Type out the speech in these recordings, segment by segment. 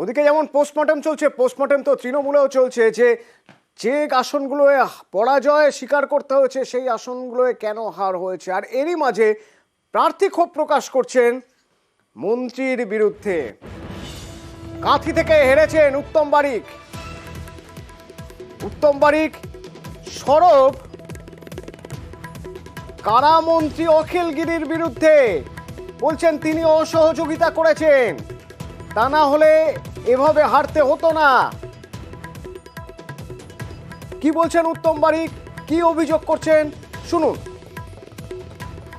ওদিকে যেমন পোস্টমর্টম চলছে পোস্টমর্টম তো তৃণমূলেও চলছে যে যে আসনগুলোয় পরাজয় স্বীকার করতে হয়েছে, সেই আসনগুলোয় কেন হার হয়েছে? আর এরই মাঝে প্রার্থী ক্ষোভ প্রকাশ করছেন মন্ত্রীর বিরুদ্ধে। কাঁথি থেকে হেরেছেন উত্তম বারিক। উত্তম বারিক, সরব। কারামন্ত্রী অখিল গিরির বিরুদ্ধে? বলছেন তিনি অসহযোগিতা করেছেন। তা না হলে এভাবে হারতে হতো না। কি বলছেন উত্তম বারিক? কি অভিযোগ করছেন? শুনুন।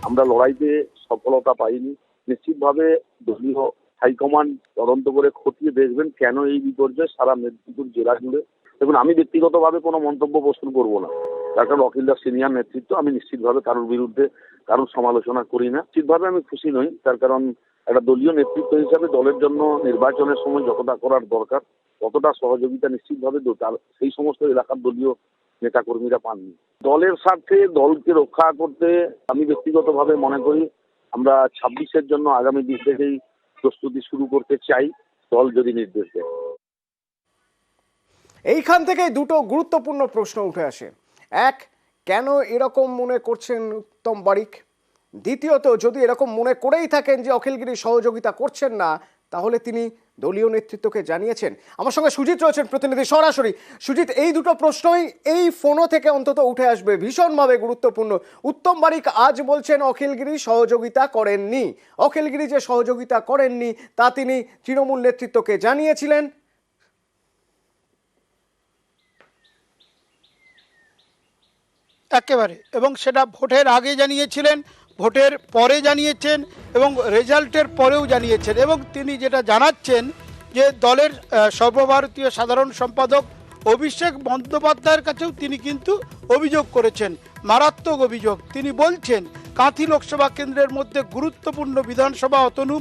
আমরা লড়াইতে সফলতা পাইনি। নিশ্চিতভাবে দলীয় হাইকমান্ড তদন্ত করে খতিয়ে দেখবেন কেন এই বিপর্যয় সারা মেদিনীপুর জেলা জুড়ে। দেখুন, আমি ব্যক্তিগতভাবে কোনো মন্তব্য পোষণ করব না। তার কারণ অখিলদার সিনিয়র নেতৃত্ব, আমি নিশ্চিতভাবে কারোর বিরুদ্ধে কারোর সমালোচনা করি না। নিশ্চিতভাবে আমি খুশি নই, তার কারণ একটা দলীয় নেতৃত্ব হিসাবে দলের জন্য নির্বাচনের সময় যতটা করার দরকার, ততটা সহযোগিতা নিশ্চিতভাবে তার সেই সমস্ত এলাকার দলীয় নেতাকর্মীরা পাননি। দলের স্বার্থে দলকে রক্ষা করতে আমি ব্যক্তিগতভাবে মনে করি আমরা ছাব্বিশের জন্য আগামী দিন থেকেই প্রস্তুতি শুরু করতে চাই, দল যদি নির্দেশ দেয়। এইখান থেকে দুটো গুরুত্বপূর্ণ প্রশ্ন উঠে আসে। এক, কেন এরকম মনে করছেন উত্তম বারিক? দ্বিতীয়ত, যদি এরকম মনে করেই থাকেন যে অখিলগিরি সহযোগিতা করছেন না, তাহলে তিনি দলীয় নেতৃত্বকে জানিয়েছেন। আমার সঙ্গে সুজিত রয়েছেন প্রতিনিধি, সরাসরি। সুজিত, এই দুটো প্রশ্নই এই ফোনও থেকে অন্তত উঠে আসবে, ভীষণভাবে গুরুত্বপূর্ণ। উত্তম বারিক আজ বলছেন অখিলগিরি সহযোগিতা করেননি। অখিলগিরি যে সহযোগিতা করেননি, তা তিনি তৃণমূল নেতৃত্বকে জানিয়েছিলেন। একেবারে। এবং সেটা ভোটের আগে জানিয়েছিলেন, ভোটের পরে জানিয়েছেন এবং রেজাল্টের পরেও জানিয়েছেন। এবং তিনি যেটা জানাচ্ছেন যে দলের সর্বভারতীয় সাধারণ সম্পাদক অভিষেক বন্দ্যোপাধ্যায়ের কাছেও তিনি কিন্তু অভিযোগ করেছেন, মারাত্মক অভিযোগ। তিনি বলছেন, কাঁথি লোকসভা কেন্দ্রের মধ্যে গুরুত্বপূর্ণ বিধানসভা অতনু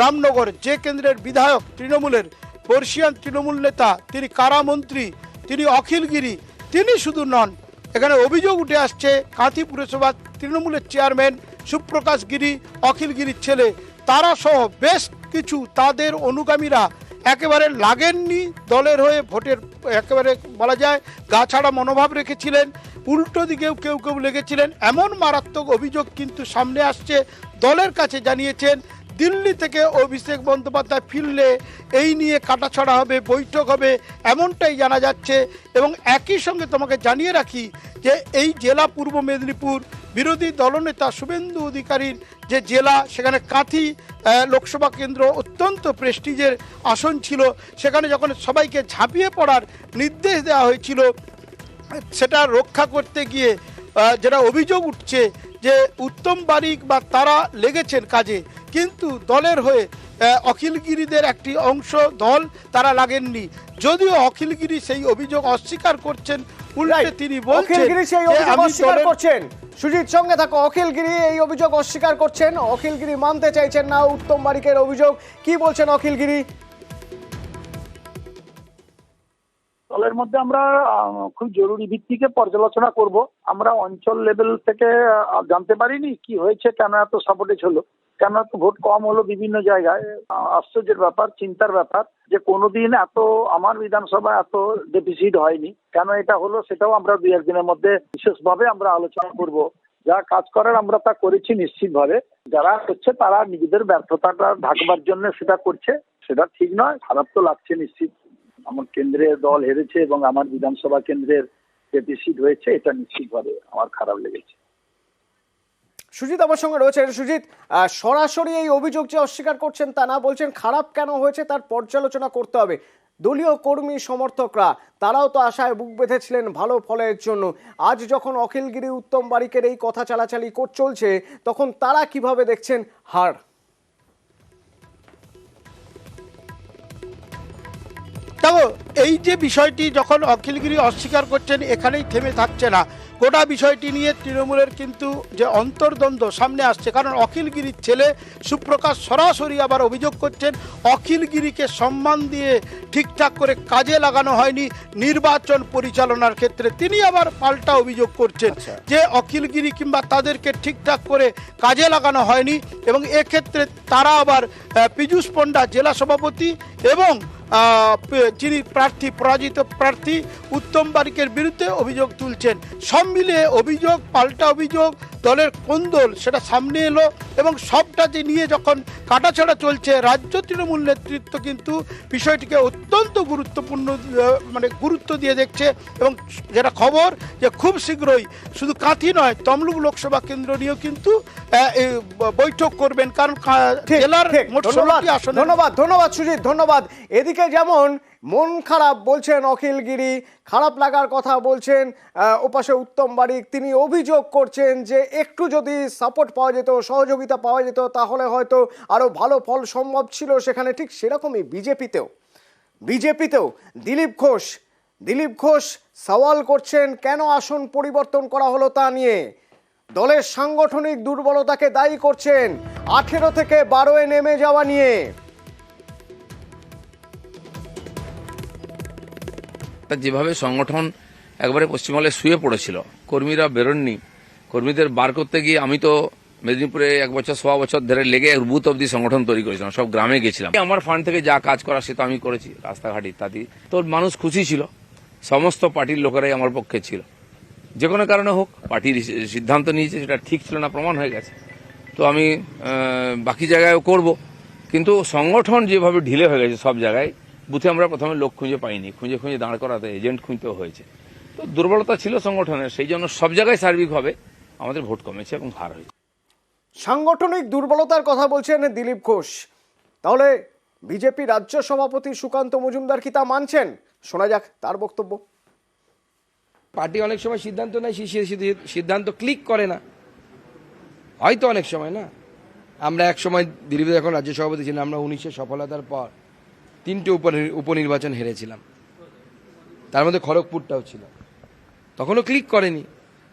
রামনগর, যে কেন্দ্রের বিধায়ক তৃণমূলের, বর্ষিয়ান তৃণমূল নেতা, তিনি কারামন্ত্রী, তিনি অখিলগিরি, তিনি শুধু নন এখানে অভিযোগ উঠে আসছে কাঁথি পুরসভার তৃণমূলের চেয়ারম্যান সুপ্রকাশ গিরি, অখিল গিরির ছেলে। তারা সহ বেশ কিছু তাদের অনুগামীরা একেবারে লাগেননি দলের হয়ে ভোটের, একেবারে বলা যায়, গা ছাড়া মনোভাব রেখেছিলেন, উল্টো দিকেও কেউ কেউ লেগেছিলেন। এমন মারাত্মক অভিযোগ কিন্তু সামনে আসছে। দলের কাছে জানিয়েছেন দিল্লি থেকে অভিষেক বন্দ্যোপাধ্যায় ফিরলে এই নিয়ে কাটাছড়া হবে, বৈঠক হবে, এমনটাই জানা যাচ্ছে। এবং একই সঙ্গে তোমাকে জানিয়ে রাখি যে এই জেলা পূর্ব মেদিনীপুর বিরোধী দলনেতা শুভেন্দু অধিকারীর যে জেলা, সেখানে কাঁথি লোকসভা কেন্দ্র অত্যন্ত প্রেস্টিজের আসন ছিল। সেখানে যখন সবাইকে ঝাঁপিয়ে পড়ার নির্দেশ দেওয়া হয়েছিল, সেটা রক্ষা করতে গিয়ে যেটা অভিযোগ উঠছে যে উত্তম বারিক বা তারা লেগেছেন কাজে কিন্তু দলের হয়ে অখিলগিরিদের একটি অংশ দল তারা লাগেননি। যদিও অখিলগিরি সেই অভিযোগ অস্বীকার করছেন উল্টে তিনি বলছেন অস্বীকার করছেন। সুজিত সঙ্গে থাকো অখিলগিরি এই অভিযোগ অস্বীকার করছেন। অখিলগিরি মানতে চাইছেন না উত্তম বারিকের অভিযোগ। কি বলছেন অখিলগিরি? দলের মধ্যে আমরা খুব জরুরি ভিত্তিকে পর্যালোচনা করব। আমরা অঞ্চল লেভেল থেকে জানতে পারিনি কি হয়েছে, কেন এত সাপোর্টেজ হলো, কেন এত ভোট কম হলো বিভিন্ন জায়গায়। আশ্চর্যের ব্যাপার, চিন্তার ব্যাপার যে কোনোদিন এত, আমার বিধানসভা এত ডেফিসিট হয়নি। কেন এটা হলো সেটাও আমরা দু একদিনের মধ্যে বিশেষভাবে আমরা আলোচনা করব। যা কাজ করার আমরা তা করেছি নিশ্চিতভাবে। যারা করছে তারা নিজেদের ব্যর্থতাটা ঢাকবার জন্য সেটা করছে, সেটা ঠিক নয়, খারাপ তো লাগছে নিশ্চিত। আমার কেন্দ্রের দল হেরেছে এবং আমার বিধানসভা কেন্দ্রের ডেফিসিট হয়েছে, এটা নিশ্চিতভাবে আমার খারাপ লেগেছে। সুজিত আমার সঙ্গে রয়েছেন সুজিত সরাসরি এই অভিযোগ যে অস্বীকার করছেন তা না বলছেন, খারাপ কেন হয়েছে তার পর্যালোচনা করতে হবে। দলীয় কর্মী সমর্থকরা, তারাও তো আশায় বুক বেঁধেছিলেন ভালো ফলের জন্য। আজ যখন অখিলগিরি উত্তম বারিকের এই কথা চালাচালি চলছে, তখন তারা কীভাবে দেখছেন হার? দেখো এই যে বিষয়টি যখন অখিলগিরি অস্বীকার করছেন এখানেই থেমে থাকছে না গোটা বিষয়টি নিয়ে তৃণমূলের কিন্তু যে অন্তর্দ্বন্দ্ব সামনে আসছে কারণ অখিলগিরির ছেলে সুপ্রকাশ সরাসরি আবার অভিযোগ করছেন অখিলগিরিকে সম্মান দিয়ে ঠিকঠাক করে কাজে লাগানো হয়নি নির্বাচন পরিচালনার ক্ষেত্রে তিনি আবার পাল্টা অভিযোগ করছেন আচ্ছা। যে অখিলগিরি কিংবা তাদেরকে ঠিকঠাক করে কাজে লাগানো হয়নি এবং এক্ষেত্রে তারা আবার পীযূষ পণ্ডা জেলা সভাপতি এবং যিনি প্রার্থী পরাজিত প্রার্থী উত্তম বারিকের বিরুদ্ধে অভিযোগ তুলছেন। সব মিলিয়ে অভিযোগ পাল্টা অভিযোগ দলের কোন্দল সেটা সামনে এলো এবং সবটা যে নিয়ে যখন কাটাছাড়া চলছে রাজ্য তৃণমূল নেতৃত্ব কিন্তু বিষয়টিকে অত্যন্ত গুরুত্বপূর্ণ মানে গুরুত্ব দিয়ে দেখছে এবং যেটা খবর যে খুব শীঘ্রই শুধু কাঁথি নয় তমলুক লোকসভা কেন্দ্র নিয়েও কিন্তু বৈঠক করবেন। কারণ জেলার ধন্যবাদ ধন্যবাদ ধন্যবাদ সুজিত ধন্যবাদ। এদিকে যেমন মন খারাপ বলছেন অখিলগিরি, খারাপ লাগার কথা বলছেন ওপাশে উত্তম বারিক, তিনি অভিযোগ করছেন যে একটু যদি সাপোর্ট পাওয়া যেত, সহযোগিতা পাওয়া যেত, তাহলে হয়তো আরও ভালো ফল সম্ভব ছিল সেখানে ঠিক সেরকমই বিজেপিতেও। বিজেপিতেও দিলীপ ঘোষ দিলীপ ঘোষ সওয়াল করছেন, কেন আসন পরিবর্তন করা হলো তা নিয়ে? দলের সাংগঠনিক দুর্বলতাকে দায়ী করছেন আঠেরো থেকে বারোয় নেমে যাওয়া নিয়ে। তা যেভাবে সংগঠন একবারে পশ্চিমবঙ্গে শুয়ে পড়েছিল, কর্মীরা বেরোননি, কর্মীদের বার করতে গিয়ে আমি তো মেদিনীপুরে এক বছর, সোয়া বছর ধরে লেগে বুথ অব্দি সংগঠন তৈরি করেছিলাম, সব গ্রামে গেছিলাম। আমার ফান্ড থেকে যা কাজ করা সে তো আমি করেছি, রাস্তাঘাট ইত্যাদি। তো মানুষ খুশি ছিল, সমস্ত পার্টির লোকেরাই আমার পক্ষে ছিল। যে কোনো কারণে হোক, পার্টির সিদ্ধান্ত নিয়েছে, সেটা ঠিক ছিল না, প্রমাণ হয়ে গেছে। তো আমি বাকি জায়গায়ও করব, কিন্তু সংগঠন যেভাবে ঢিলে হয়ে গেছে সব জায়গায় বুথে আমরা প্রথমে লোক খুঁজে পাইনি। খুঁজে খুঁজে দাঁড় করাতে এজেন্ট খুঁজতেও হয়েছে। তো দুর্বলতা ছিল সংগঠনের সেই জন্য সব জায়গায় সার্বিকভাবে আমাদের ভোট কমেছে এবং হার হয়েছে। সাংগঠনিক দুর্বলতার কথা বলছেন দিলীপ ঘোষ। তাহলে বিজেপি রাজ্য সভাপতি সুকান্ত মজুমদার কি তা মানছেন? শোনা যাক তার বক্তব্য। পার্টি অনেক সময় সিদ্ধান্ত নেয় সিদ্ধান্ত ক্লিক করে না। হয়তো অনেক সময় না? আমরা এক সময় দিলীপ যখন রাজ্য সভাপতি ছিলাম আমরা উনিশের সফলতার পর তিনটে উপ- উপনির্বাচন হেরেছিলাম। তার মধ্যে খড়গপুরটাও ছিল। তখনও ক্লিক করেনি।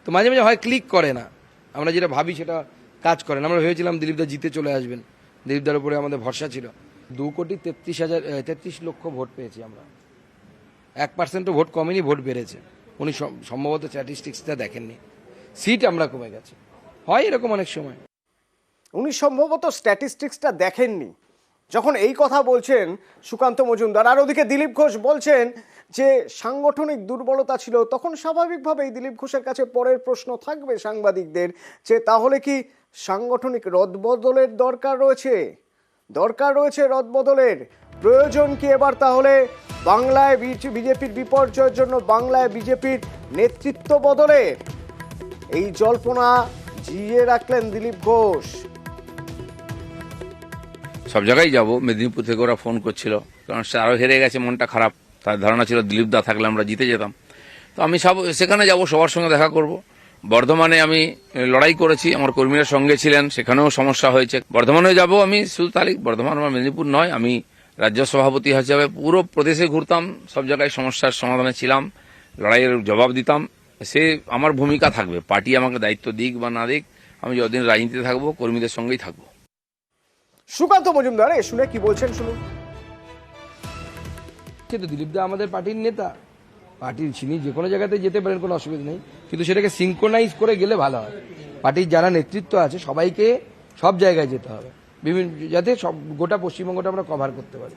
তো মাঝে মাঝে হয় ক্লিক করে না। আমরা যেটা ভাবি সেটা কাজ করে না। আমরা ভেবেছিলাম দিলীপদা জিতে চলে আসবেন। দিলীপদার উপরে আমাদের ভরসা ছিল। দু কোটি তেত্রিশ হাজার তেত্রিশ লক্ষ ভোট পেয়েছি আমরা। এক পার্সেন্টও ভোট কমেনি, ভোট বেড়েছে। উনি সম- সম্ভবত স্ট্যাটিস্টিক্সটা দেখেননি। সিট আমরা কমে গেছে। হয় এরকম অনেক সময়। উনি সম্ভবত স্ট্যাটিস্টিক্সটা দেখেননি। যখন এই কথা বলছেন সুকান্ত মজুমদার, আর ওদিকে দিলীপ ঘোষ বলছেন যে সাংগঠনিক দুর্বলতা ছিল, তখন স্বাভাবিকভাবেই দিলীপ ঘোষের কাছে পরের প্রশ্ন থাকবে সাংবাদিকদের যে তাহলে কি সাংগঠনিক রদবদলের দরকার রয়েছে? দরকার রয়েছে রদবদলের। প্রয়োজন কি এবার তাহলে বাংলায় বিজেপির বিপর্যয়ের জন্য বাংলায় বিজেপির নেতৃত্ব বদলের এই জল্পনা জিয়ে রাখলেন দিলীপ ঘোষ। সব জায়গায় যাব। মেদিনীপুর থেকে ওরা ফোন করছিল। কারণ সে আরও হেরে গেছে, মনটা খারাপ। তার ধারণা ছিল দিলীপ দা থাকলে আমরা জিতে যেতাম। তো আমি সব সেখানে যাব, সবার সঙ্গে দেখা করব। বর্ধমানে আমি লড়াই করেছি, আমার কর্মীরা সঙ্গে ছিলেন, সেখানেও সমস্যা হয়েছে। বর্ধমানে যাব আমি শুধু তারিখ বর্ধমান আমার মেদিনীপুর নয়, আমি রাজ্য সভাপতি হিসাবে পুরো প্রদেশে ঘুরতাম, সব জায়গায় সমস্যার সমাধানে ছিলাম, লড়াইয়ের জবাব দিতাম। সে আমার ভূমিকা থাকবে, পার্টি আমাকে দায়িত্ব দিক বা না দিক, আমি যতদিন রাজনীতিতে থাকব, কর্মীদের সঙ্গেই থাকব। সুকান্ত মজুমদার, এ শুনে কি বলছেন শুনুন। কিন্তু দিলীপ দা আমাদের পার্টির নেতা। পার্টির তিনি যে কোনো জায়গাতে যেতে পারেন, কোনো অসুবিধা নেই। কিন্তু সেটাকে সিঙ্কোনাইজ করে গেলে ভালো হয়। পার্টির যারা নেতৃত্ব আছে, সবাইকে সব জায়গায় যেতে হবে। বিভিন্ন, যাতে সব গোটা পশ্চিমবঙ্গটা আমরা কভার করতে পারি।